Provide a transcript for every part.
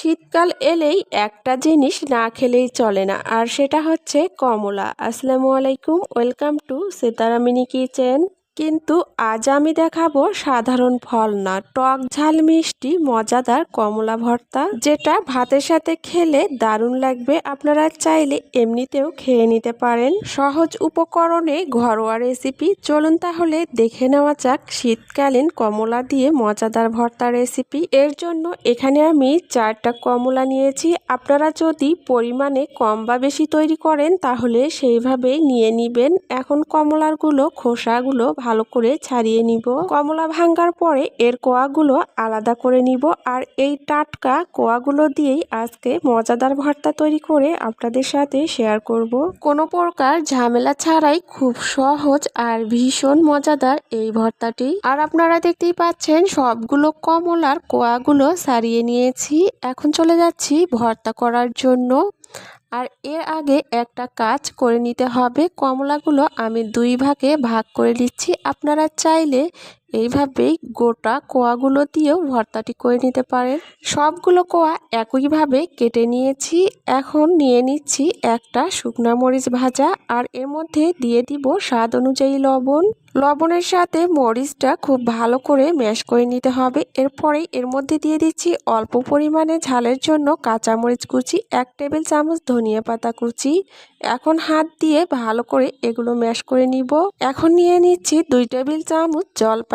শীতকাল এলেই একটা জিনিস না খেলেই চলে না, আর সেটা হচ্ছে কমলা। আসসালামু আলাইকুম, ওয়েলকাম টু সীতারামিনী কিচেন। কিন্তু আজ আমি দেখাবো সাধারণ ফল না, টক ঝাল মিষ্টি, মজাদার কমলা ভর্তা, যেটা ভাতের সাথে খেলে দারুণ লাগবে। আপনারা চাইলে এমনিতেও খেয়ে নিতে পারেন। সহজ উপকরণে ঘরোয়া রেসিপি। চলুন তাহলে দেখে নেওয়া যাক শীতকালীন কমলা দিয়ে মজাদার ভর্তা রেসিপি। এর জন্য এখানে আমি চারটা কমলা নিয়েছি। আপনারা যদি পরিমাণে কম বা বেশি তৈরি করেন, তাহলে সেইভাবেই নিয়ে নিবেন। এখন কমলারগুলো খোসাগুলো ভালো করে ছাড়িয়ে নিব। কমলা ভাঙ্গার পরে এর কোয়াগুলো আলাদা করে নিব আর এই টাটকা কোয়াগুলো দিয়েই আজকে মজাদার ভর্তা তৈরি করে আপনাদের সাথে শেয়ার করব। কোনো প্রকার ঝামেলা ছাড়াই খুব সহজ আর ভীষণ মজাদার এই ভর্তাটি। আর আপনারা দেখতেই পাচ্ছেন সবগুলো কমলার কোয়াগুলো সারিয়ে নিয়েছি। এখন চলে যাচ্ছি ভর্তা করার জন্য। আর এর আগে একটা কাজ করে নিতে হবে। কমলাগুলো আমি দুই ভাগে ভাগ করে নিচ্ছি। আপনারা চাইলে এইভাবেই গোটা কোয়াগুলো দিয়েও ভর্তাটি করে নিতে পারেন। সবগুলো কোয়া একইভাবে কেটে নিয়েছি। এখন নিয়ে নিচ্ছি একটা শুকনা মরিচ ভাজা আর এর মধ্যে দিয়ে দিব স্বাদ অনুযায়ী লবণ। লবণের সাথে মরিচটা খুব ভালো করে ম্যাশ করে নিতে হবে। এরপরেই এর মধ্যে দিয়ে দিচ্ছি অল্প পরিমাণে ঝালের জন্য কাঁচামরিচ কুচি, এক টেবিল চামচ ধনিয়া পাতা কুচি। এখন হাত দিয়ে ভালো করে এগুলো ম্যাশ করে নিব। এখন নিয়ে নিচ্ছি দুই টেবিল চামচ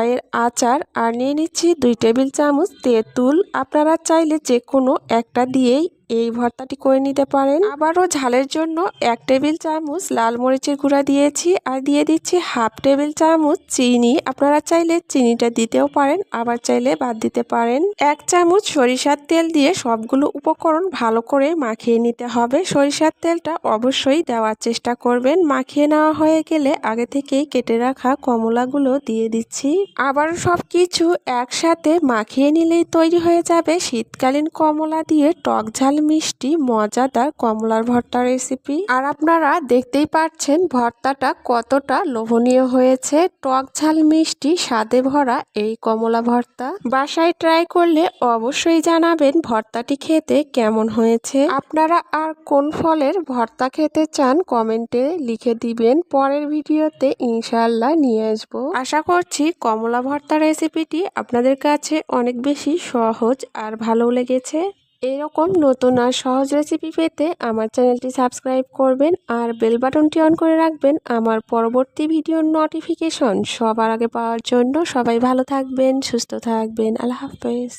জলপাইয়ের আচার আর নিয়ে নিচ্ছি দুই টেবিল চামচ তেঁতুল। আপনারা চাইলে যে কোনো একটা দিয়েই এই ভর্তাটি করে নিতে পারেন। আবারও ঝালের জন্য এক টেবিল চামচ লাল মরিচের গুঁড়া দিয়েছি আর দিয়ে দিচ্ছি হাফ টেবিল চামচ চিনি। আপনারা চাইলে চিনিটা দিতেও পারেন, আবার চাইলে বাদ দিতে পারেন। এক চামচ সরিষার তেল দিয়ে সবগুলো উপকরণ ভালো করে মাখিয়ে নিতে হবে। সরিষার তেলটা অবশ্যই দেওয়ার চেষ্টা করবেন। মাখিয়ে নেওয়া হয়ে গেলে আগে থেকেই কেটে রাখা কমলাগুলো দিয়ে দিচ্ছি। আবার সব কিছু একসাথে মাখিয়ে নিলেই তৈরি হয়ে যাবে শীতকালীন কমলা দিয়ে টক ঝাল মিষ্টি, মজাদার কমলার ভর্তা রেসিপি আর আপনারা দেখতেই পাচ্ছেন ভর্তাটা কতটা লোভনীয় হয়েছে। টক ঝাল, মিষ্টি, স্বাদে ভরা এই কমলা ভর্তা। বাসায় ট্রাই করলে অবশ্যই জানাবেন ভর্তাটি খেতে কেমন হয়েছে। আপনারা আর কোন ফলের ভর্তা খেতে চান কমেন্টে লিখে দিবেন। পরের ভিডিওতে ইনশাল্লাহ নিয়ে আসব। আশা করছি কমলা ভর্তা রেসিপিটি আপনাদের কাছে অনেক বেশি সহজ আর ভালো লেগেছে। এরকম নতুন আর সহজ রেসিপি পেতে আমার চ্যানেলটি সাবস্ক্রাইব করবেন আর বেল বাটনটি অন করে রাখবেন আমার পরবর্তী ভিডিওর নোটিফিকেশন সবার আগে পাওয়ার জন্য সবাই ভালো থাকবেন, সুস্থ থাকবেন, আল্লাহ হাফেজ।